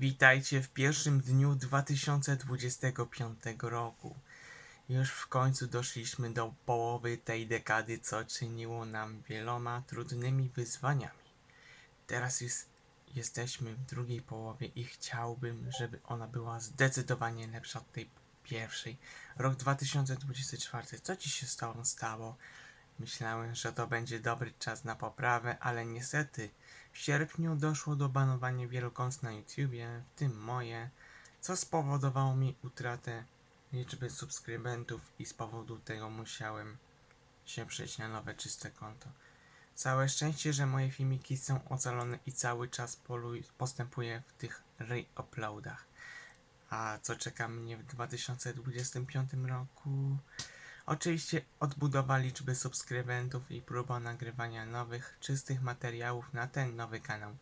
Witajcie w pierwszym dniu 2025 roku. Już w końcu doszliśmy do połowy tej dekady, co czyniło nam wieloma trudnymi wyzwaniami. Teraz jest, jesteśmy w drugiej połowie i chciałbym, żeby ona była zdecydowanie lepsza od tej pierwszej. Rok 2024. Co ci się z tobą stało? Myślałem, że to będzie dobry czas na poprawę, ale niestety w sierpniu doszło do banowania wielu kont na YouTubie, w tym moje, co spowodowało mi utratę liczby subskrybentów i z powodu tego musiałem się przejść na nowe czyste konto. Całe szczęście, że moje filmiki są ocalone i cały czas postępuję w tych re-uploadach. A co czeka mnie w 2025 roku? Oczywiście odbudowa liczby subskrybentów i próba nagrywania nowych, czystych materiałów na ten nowy kanał.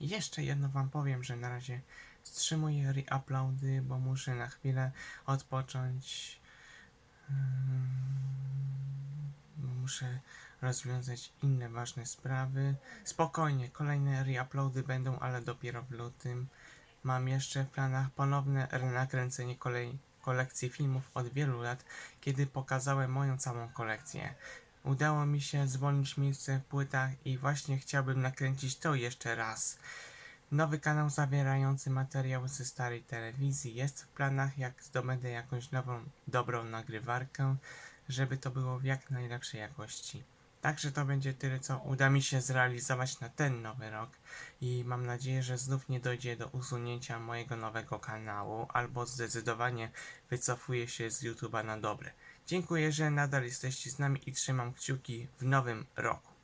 Jeszcze jedno wam powiem, że na razie wstrzymuję re-uploady, bo muszę na chwilę odpocząć. Bo Muszę rozwiązać inne ważne sprawy. Spokojnie, kolejne re-uploady będą, ale dopiero w lutym. Mam jeszcze w planach ponowne nakręcenie kolej, kolekcji filmów od wielu lat, kiedy pokazałem moją całą kolekcję. Udało mi się zwolnić miejsce w płytach i właśnie chciałbym nakręcić to jeszcze raz. Nowy kanał zawierający materiały ze starej telewizji jest w planach, jak zdobędę jakąś nową, dobrą nagrywarkę, żeby to było w jak najlepszej jakości. Także to będzie tyle, co uda mi się zrealizować na ten nowy rok i mam nadzieję, że znów nie dojdzie do usunięcia mojego nowego kanału albo zdecydowanie wycofuję się z YouTube'a na dobre. Dziękuję, że nadal jesteście z nami i trzymam kciuki w nowym roku.